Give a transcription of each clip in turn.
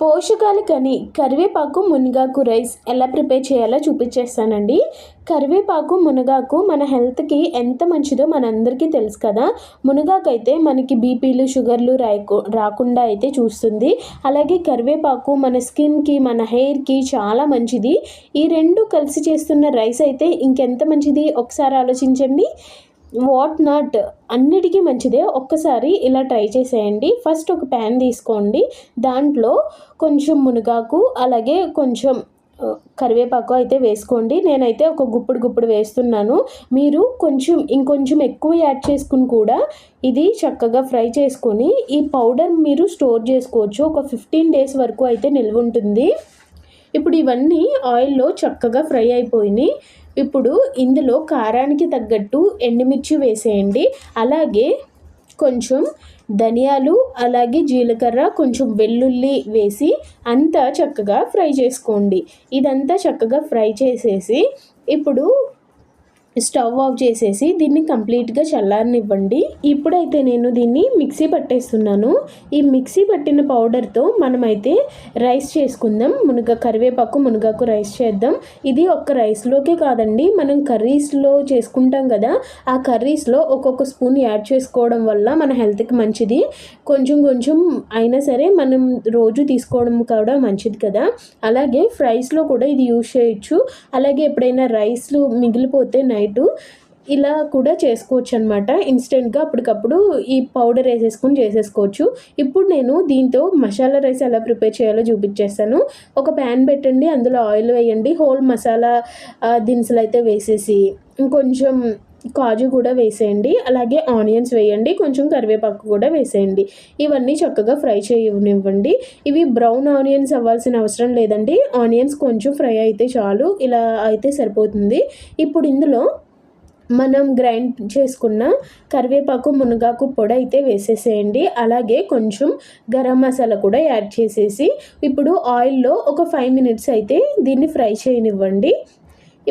పోషకాలు కని కరివేపాకు మునగాకు రైస్ ఎలా ప్రిపేర్ చేయాలో చూపించేస్తానండి. కరివేపాకు మునగాకు మన హెల్త్కి ఎంత మంచిదో మనందరికీ తెలుసు కదా. మునగాకు అయితే మనకి బీపీలు షుగర్లు రాయకు రాకుండా అయితే చూస్తుంది. అలాగే కరివేపాకు మన స్కిన్కి మన హెయిర్కి చాలా మంచిది. ఈ రెండు కలిసి చేస్తున్న రైస్ అయితే ఇంకెంత మంచిది? ఒకసారి ఆలోచించండి. వాట్ నాట్ అన్నిటికీ మంచిదే. ఒక్కసారి ఇలా ట్రై చేసేయండి. ఫస్ట్ ఒక ప్యాన్ తీసుకోండి. దాంట్లో కొంచెం మునగాకు అలాగే కొంచెం కరివేపాకు అయితే వేసుకోండి. నేనైతే ఒక గుప్పుడు గుప్పుడు వేస్తున్నాను. మీరు కొంచెం ఇంకొంచెం ఎక్కువ యాడ్ చేసుకుని కూడా ఇది చక్కగా ఫ్రై చేసుకొని ఈ పౌడర్ మీరు స్టోర్ చేసుకోవచ్చు. ఒక ఫిఫ్టీన్ డేస్ వరకు అయితే నిల్వ ఉంటుంది. ఇప్పుడు ఇవన్నీ ఆయిల్లో చక్కగా ఫ్రై అయిపోయినాయి. ఇప్పుడు ఇందులో కారానికి తగ్గట్టు ఎండుమిర్చి వేసేయండి. అలాగే కొంచెం ధనియాలు అలాగే జీలకర్ర కొంచెం వెల్లుల్లి వేసి అంతా చక్కగా ఫ్రై చేసుకోండి. ఇదంతా చక్కగా ఫ్రై చేసేసి ఇప్పుడు స్టవ్ ఆఫ్ చేసేసి దీన్ని కంప్లీట్గా చల్లారనివ్వండి. ఇప్పుడైతే నేను దీన్ని మిక్సీ పట్టేస్తున్నాను. ఈ మిక్సీ పట్టిన పౌడర్తో మనమైతే రైస్ చేసుకుందాం. మునగ కరివేపాకు మునగాకు రైస్ చేద్దాం. ఇది ఒక్క రైస్లోకే కాదండి మనం కర్రీస్లో చేసుకుంటాం కదా ఆ కర్రీస్లో ఒక్కొక్క స్పూన్ యాడ్ చేసుకోవడం వల్ల మన హెల్త్కి మంచిది. కొంచెం కొంచెం అయినా సరే మనం రోజు తీసుకోవడం కూడా మంచిది కదా. అలాగే ఫ్రైస్లో కూడా ఇది యూజ్ చేయొచ్చు. అలాగే ఎప్పుడైనా రైస్లు మిగిలిపోతే నైటు ఇలా కూడా చేసుకోవచ్చు అనమాట ఇన్స్టెంట్గా అప్పటికప్పుడు ఈ పౌడర్ వేసేసుకొని చేసేసుకోవచ్చు. ఇప్పుడు నేను దీంతో మసాలా రైస్ ఎలా ప్రిపేర్ చేయాలో చూపించేస్తాను. ఒక ప్యాన్ పెట్టండి అందులో ఆయిల్ వేయండి హోల్ మసాలా దినుసులు అయితే వేసేసి ఇంకొంచెం కాజు కూడా వేసేయండి అలాగే ఆనియన్స్ వేయండి కొంచెం కరివేపాకు కూడా వేసేయండి. ఇవన్నీ చక్కగా ఫ్రై చేయనివ్వండి. ఇవి బ్రౌన్ ఆనియన్స్ అవ్వాల్సిన అవసరం లేదండి. ఆనియన్స్ కొంచెం ఫ్రై అయితే చాలు ఇలా అయితే సరిపోతుంది. ఇప్పుడు ఇందులో మనం గ్రైండ్ చేసుకున్న కరివేపాకు మునగాకు పొడి అయితే వేసేసేయండి. అలాగే కొంచెం గరం మసాలా కూడా యాడ్ చేసేసి ఇప్పుడు ఆయిల్లో ఒక ఫైవ్ మినిట్స్ అయితే దీన్ని ఫ్రై చేయనివ్వండి.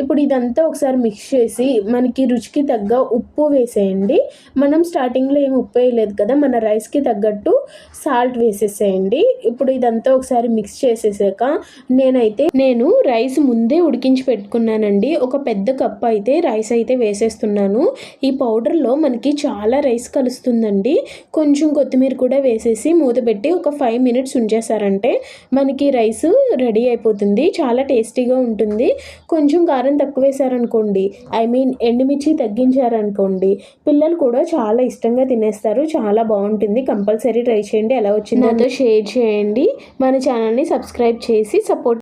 ఇప్పుడు ఇదంతా ఒకసారి మిక్స్ చేసి మనకి రుచికి తగ్గ ఉప్పు వేసేయండి. మనం స్టార్టింగ్లో ఏం ఉప్పు వేయలేదు కదా మన రైస్కి తగ్గట్టు సాల్ట్ వేసేసేయండి. ఇప్పుడు ఇదంతా ఒకసారి మిక్స్ చేసేసాక నేనైతే నేను రైస్ ముందే ఉడికించి పెట్టుకున్నానండి. ఒక పెద్ద కప్ అయితే రైస్ అయితే వేసేస్తున్నాను. ఈ పౌడర్లో మనకి చాలా రైస్ కలుస్తుందండి. కొంచెం కొత్తిమీర కూడా వేసేసి మూత పెట్టి ఒక ఫైవ్ మినిట్స్ ఉంచేసారంటే మనకి రైస్ రెడీ అయిపోతుంది. చాలా టేస్టీగా ఉంటుంది. కొంచెం కారం తక్కువ వేశారనుకోండి ఐ మీన్ ఎండుమిర్చి తగ్గించారనుకోండి పిల్లలు కూడా చాలా ఇష్టంగా తినేస్తారు చాలా బాగుంటుంది. కంపల్సరీ ట్రై చేయండి. ఎలా వచ్చిందో షేర్ చేయండి. మన ఛానల్ని సబ్స్క్రైబ్ చేసి సపోర్ట్